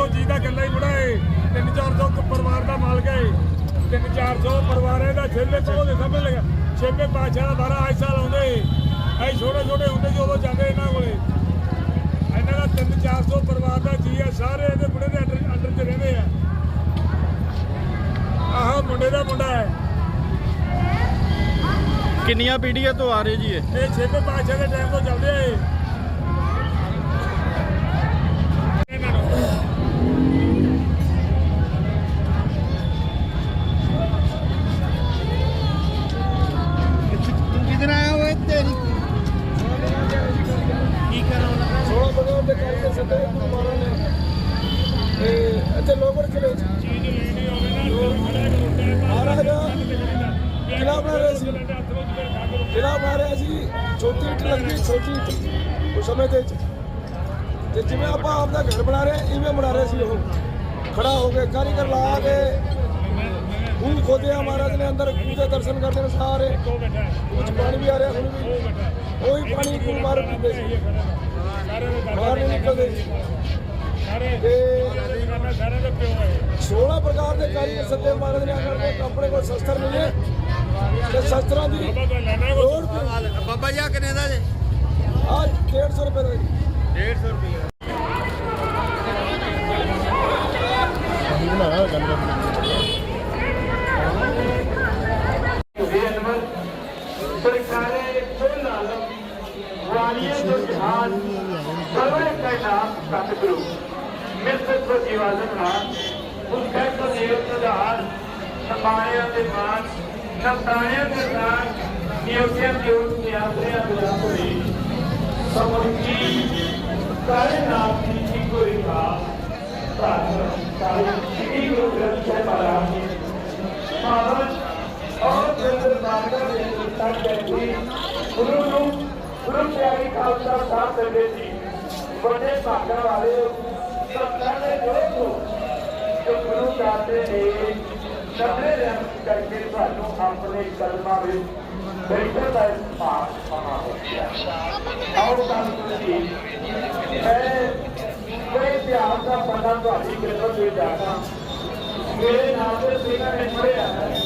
3-400 ਜੀ ਦਾ ਗੱਲਾਂ ਹੀ ਬੜਾ ਏ 3-400 ਪਰਿਵਾਰ ਦਾ ਮਾਲਕ ਏ 3-400 ਪਰਿਵਾਰ ਇਹਦਾ ਛੇਲੇ ਕੋਲ ਦੇ ਸਮਝ ਲਗਾ ਛੇਵੇਂ ਪਾਛਾ ਦਾ 12 ਆਈ ਸਾਲ ਆਉਂਦੇ। ਐ ਛੋਟੇ ਛੋਟੇ ਹੁੰਦੇ ਜਦੋਂ ਜਾਂਦੇ ਇਹਨਾਂ ਕੋਲੇ। ਇਹਨਾਂ ਦਾ 3-400 ਪਰਿਵਾਰ ਦਾ ਜੀ ਆ ਸਾਰੇ ਇਹਦੇ ਬੁੜੇ ਦੇ ਅੰਡਰ ਅੰਡਰ ਚ ਰਹਿੰਦੇ ਆ। ਆਹ ਮੁੰਡੇ ਦਾ ਮੁੰਡਾ ਹੈ। ਕਿੰਨੀਆਂ ਪੀੜ੍ਹੀਆਂ ਤੋਂ ਆ ਰਹੇ ਜੀ ਇਹ? ਇਹ ਛੇਵੇਂ ਦੇ ਟਾਈਮ ਤੋਂ ਚੱਲਦੇ ਆ ਇਹ। ਦੇ ਕਾਰੀਗਰ ਸੱਦੇ ਗੁਰੂ ਮਹਾਰਾਜ ਨੇ। ਤੇ ਇੱਥੇ ਲੋਕਰ ਕਿਲੇ ਚ ਮਹਾਰਾਜ ਕਿਲਾ ਬਣਾ ਰਹੇ ਸੀ। ਕਿਲਾ ਬਣਾ ਰਹੇ ਸੀ, ਛੋਟੀ ਇੱਟ ਲੱਗਦੀ, ਛੋਟੀ ਇੱਟ। ਉਸ ਸਮੇਂ ਦੇ ਤੇ ਜਿਵੇਂ ਆਪਾਂ ਆਪਦਾ ਘਰ ਬਣਾ ਰਹੇ, ਇਵੇਂ ਬਣਾ ਰਹੇ ਸੀ ਉਹ। ਖੜਾ ਹੋ ਕੇ ਕਾਰੀਗਰ ਲਾ ਕੇ ਖੂਹ ਖੋਦਿਆ, ਮਹਾਰਾਜ ਨੇ ਅੰਦਰ ਖੂਹ ਦੇ ਦਰਸ਼ਨ ਕਰਦੇ ਨੇ ਸਾਰੇ। ਕੁਝ ਪਾਣੀ ਵੀ ਆ ਰਿਹਾ, ਹੁਣ ਵੀ। ਉਹੀ ਪਾਣੀ ਗੁਰੂ ਮਾਰ ਪੀਂਦੇ ਸੀ। 16 ਪ੍ਰਕਾਰ ਦੇ ਕਾਰੀਗਰ ਸੱਦੇ ਮਾਰਨ ਦੇ ਨਾਲ ਕੋਲ ਸ਼ਸਤਰ ਮਿਲੇ। ਤੇ ਸ਼ਸਤਰਾਂ ਦੀ ਬਾਬਾ ਜੀ ਆ ਕਿੰਨੇ ਦਾ ਜੀ? ਆ 150 ਰੁਪਏ ਦਾ 150 ਰੁਪਏ ਨਾ ਗੰਦਾ group. Mr. Prajivasan Khan, who set the nail to the heart, Napanaya Dipan, Napanaya Dipan, European Youth Niyatriya Dilapuri, Samarki, Karinath Niti Gurika, Sari Guru Granth Sahib Maharaj Ji, Maharaj, और जिस मार्ग में जिसका कहती गुरु गुरु गुरु प्यारी खालसा साहब संदेश जी ਨੂੰ ਭਾਗਾਂ ਵਾਲੇ ਸੱਤਾਂ ਦੇ ਜੋੜ ਤੋਂ ਜੋ ਗੁਰੂ ਦਾਤੇ ਨੇ ਸਭੇ ਰਹਿਮ ਕਰਕੇ ਤੁਹਾਨੂੰ ਆਪਣੇ ਕਲਮਾਂ ਵਿੱਚ ਬੈਠਣ ਦਾ ਇਸਤਮਾਲ ਪਾਣਾ ਹੋ ਗਿਆ ਆਓ ਸਾਨੂੰ ਜੀ ਮੈਂ ਕੋਈ ਇਤਿਹਾਸ ਦਾ ਪਤਾ ਤੁਹਾਡੀ ਕਿਰਪਾ ਦੇ ਜਾਣਾ। ਮੇਰੇ ਨਾਲ ਦੇ ਸਿੰਘਾਂ ਨੇ ਪੜਿਆ ਹੈ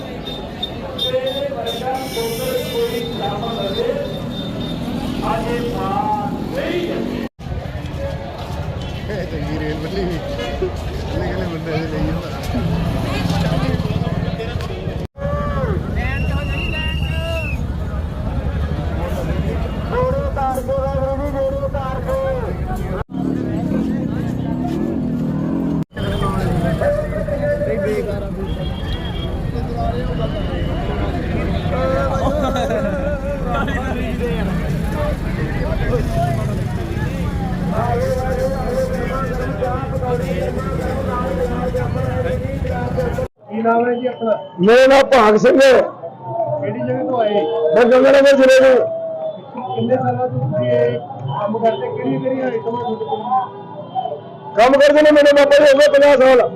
ਨਾਮ ਹੈ ਜੀ ਆਪਣਾ? ਮੇਰਾ ਨਾਮ ਭਾਗ ਸਿੰਘ ਹੈ। ਕਿਹੜੀ ਜਗ੍ਹਾ ਤੋਂ ਆਏ? ਮੈਂ ਗੰਗਾਨਗਰ ਜ਼ਿਲ੍ਹੇ ਦੇ ਕਿੰਨੇ ਸਾਲਾਂ ਤੋਂ ਤੁਸੀਂ ਇਹ ਕੰਮ ਕਰਦੇ ਕਿਹੜੀ ਕਿਹੜੀ ਆਈਟਮਾਂ ਤੁਹਾਡੇ ਕੋਲ? ਕੰਮ ਕਰਦੇ ਨੇ ਮੇਰੇ ਬਾਬਾ ਜੀ ਹੋ ਗਏ 50 ਸਾਲ।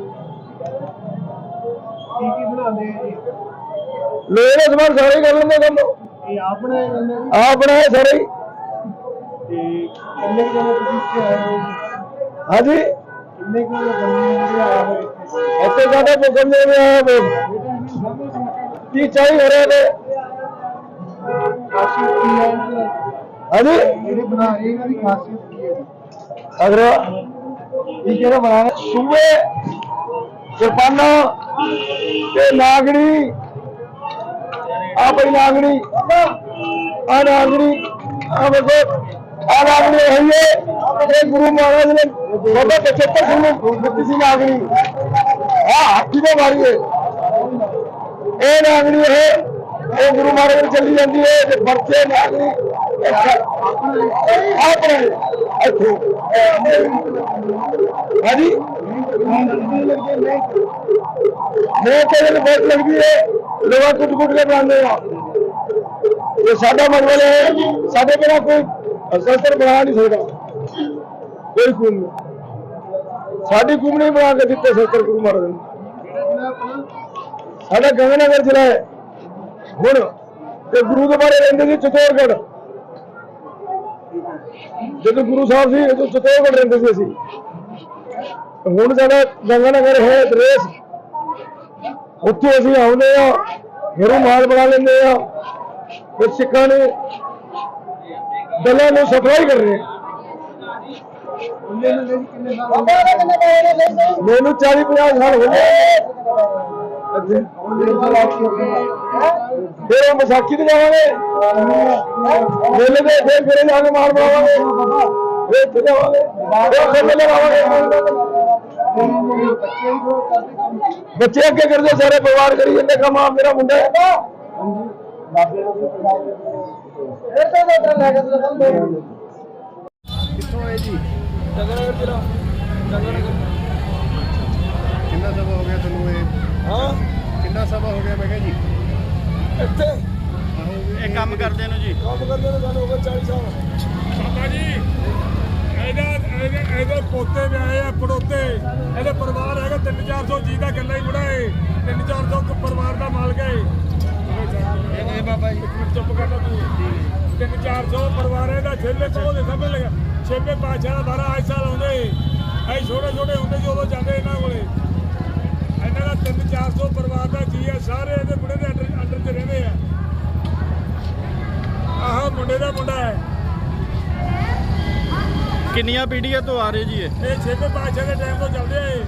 ਕੀ ਕੀ ਬਣਾਉਂਦੇ ਆ ਜੀ? ਮੇਰੇ ਸਮਾਨ ਸਾਰੇ ਕਰ ਲੈਂਦੇ ਕੰਮ। ਇਹ ਆਪ ਬਣਾਏ ਜਾਂਦੇ ਆ ਜੀ? ਆਪ ਬਣਾਏ ਸਾਰੇ ਹੀ। ਤੇ ਕਿੰਨੇ ਕੁ ਜਣੇ ਤੁਸੀਂ ਇੱਥੇ ਆਏ ਹੋ ਜੀ? ਹਾਂਜੀ। ਕਿੰਨੇ ਕੁ ਬੰਦੇ ਜਿਹੜੇ ਆਏ ਹੋਏ ਇੱਥੇ ਸਾਡਾ ਭੁਕਮ ਦੇ ਵੇ ਕੀ ਚਾਹੀ ਹੋ ਰਿਹਾ ਨੇ? ਹਾਂਜੀ? ਜਿਹੜੇ ਬਣਾ ਰਹੇ ਇਹਨਾਂ ਦੀ ਖਾਸੀਅਤ ਕੀ ਹੈ ਅਗਰ ਇਹ ਜਿਹੜਾ ਬਣਾਇਆ ਸੂਬੇ ਕਿਰਪਾਨਾ ਤੇ ਨਾਗੜੀ ਆ ਬਈ ਨਾਗੜੀ ਆ ਨਾਗੜੀ ਆ ਵੇਖੋ ਆ ਨਾਗੜੀ ਹੈ। ਇਹ ਗੁਰੂ ਮਹਾਰਾਜ ਨੇ ਬਾਬਾ ਬਚੇਤਰ ਸਿੰਘ ਨੂੰ ਦਿੱਤੀ ਸੀ ਨਾਗੜੀ ਆ ਹਾਥੀ ਦੇ ਮਾਰੀ ਇਹ ਨਾਗੜੀ ਹੈ ਇਹ ਗੁਰੂ ਮਹਾਰਾਜ ਨੂੰ ਚੱਲੀ ਜਾਂਦੀ ਹੈ, ਤੇ ਵਰਤੇ ਨਾਗੜੀ ਆਪਣੇ, ਇੱਥੇ। ਹਾਂਜੀ? ਮੈਂ ਕਹਿੰਦਾ ਬਹੁਤ ਲੱਗਦੀ ਹੈ ਲੋਕਾਂ ਕੁੱਟ ਕੁੱਟ ਕੇ ਬਣਾਉਂਦੇ ਆ। ਇਹ ਸਾਡਾ ਮਤਲਬ ਹੈ, ਸਾਡੇ ਬਿਨਾ ਕੋਈ ਸ਼ਸਤਰ ਬਣਾ ਨਹੀਂ ਸਕਦਾ। ਕੋਈ ਕੂਮ ਨਹੀਂ। ਸਾਡੀ ਕੂਮ ਨਹੀਂ ਬਣਾ ਕੇ ਦਿੱਤੇ ਸ਼ਸਤਰ ਗੁਰੂ ਮਹਾਰਾਜ ਸਾਡਾ ਗੰਗਨਗਰ ਜ਼ਿਲ੍ਹਾ ਹੈ। ਹੁਣ ਤੇ ਗੁਰੂ ਦੇ ਬਾਰੇ ਰਹਿੰਦੇ ਸੀ ਚਿਤੌੜਗੜ੍ਹ ਜਦੋਂ ਗੁਰੂ ਸਾਹਿਬ ਸੀ, ਉਦੋਂ ਚਿਤੌੜਗੜ੍ਹ ਰਹਿੰਦੇ ਸੀ ਅਸੀਂ। ਹੁਣ ਸਾਡਾ ਗੰਗਾਨਗਰ ਹੈ ਐਡਰੈਸ ਉੱਥੇ ਅਸੀਂ ਆਉਂਦੇ ਆ ਘਰੋਂ ਮਾਲ ਬਣਾ ਲੈਂਦੇ ਆ। ਫਿਰ ਸਿੱਖਾਂ ਨੂੰ, ਦਲਾਂ ਨੂੰ ਸਪਲਾਈ ਕਰ ਰਹੇ ਆ। ਮੈਨੂੰ 40 50 ਸਾਲ ਹੋ ਗਏ। ਫਿਰ ਉਹ ਵਿਸਾਖੀ ਤੇ ਜਾਵਾਂਗੇ। ਮੇਲੇ ਦੇ ਫਿਰ ਫਿਰ ਜਾ ਕੇ ਮਾਰ ਬਣਾਵਾਂਗੇ ਫਿਰ ਇੱਥੇ ਜਾਵਾਂਗੇ। ਫਿਰ ਫਿਰ ਮੇਲੇ ਬੱਚੇ ਅੱਗੇ ਕਰਦੇ, ਸਾਰੇ ਪਰਿਵਾਰ ਕਰੀ ਜਾਂਦੇ, ਕੰਮ ਆ ਮੇਰਾ ਮੁੰਡਾ ਹੈ। ਕਿੱਥੋਂ ਆਏ ਜੀ? ਜ਼ਿਲ੍ਹਾ ਕਿੰਨਾ ਸਮਾਂ ਹੋ ਗਿਆ ਤੁਹਾਨੂੰ ਇਹ? ਹਾਂ। ਕਿੰਨਾ ਸਮਾਂ ਹੋ ਗਿਆ ਮੈਂ ਕਿਹਾ ਜੀ? ਇੱਥੇ। ਇਹ ਕੰਮ ਕਰਦੇ ਨੂੰ ਜੀ। ਕੰਮ ਕਰਦੇ ਨੇ ਸਾਨੂੰ ਹੋ ਗਏ 40 ਸਾਲ। ਬਾਬਾ ਜੀ ਇਹਦਾ ਇਹਦੇ ਇਹਦੇ ਪੋਤੇ ਵਿਆਹੇ ਆ ਪੜੋਤੇ। ਇਹਦੇ ਪਰਿਵਾਰ ਹੈਗਾ 3-400 ਜੀ ਦਾ ਗੱਲਾਂ ਹੀ ਬੁੜਾ ਏ। 3-400 ਪਰਿਵਾਰ ਦਾ ਮਾਲਕ ਏ। ਇਹ ਬਾਬਾ ਜੀ। ਚੁੱਪ ਕਰਦਾ ਤੂੰ। 3-400 ਪਰਿਵਾਰ ਇਹਦਾ ਛੇਲੇ ਕੋਲ ਦੇ ਸਮਝ ਲਗਾ। ਛੇਲੇ ਪਾਛਾ ਦਾ 12 ਸਾਲ ਆਉਂਦੇ। ਐ ਛੋਟੇ ਛੋਟੇ ਹੁੰਦੇ ਉਦੋਂ ਜਾਂਦੇ ਇਹਨਾਂ ਕੋਲੇ। ਇਹਨਾਂ ਦਾ 3-400 ਪਰਿਵਾਰ ਦਾ ਜੀ ਆ ਸਾਰੇ ਇਹਦੇ ਬੁੜੇ ਦੇ ਅੰਡਰ ਅੰਡਰ 'ਚ ਰਹਿੰਦੇ ਆ। ਆਹ ਮੁੰਡੇ ਦਾ ਮੁੰਡਾ ਹੈ। ਕਿੰਨੀਆਂ ਪੀੜ੍ਹੀਆਂ ਤੋਂ ਆ ਰਹੇ ਜੀ ਇਹ? ਇਹ ਛੇਵੇਂ ਪਾਤਸ਼ਾਹ ਦੇ ਟਾਈਮ ਤੋਂ ਚੱਲਦੇ ਆ ਇਹ।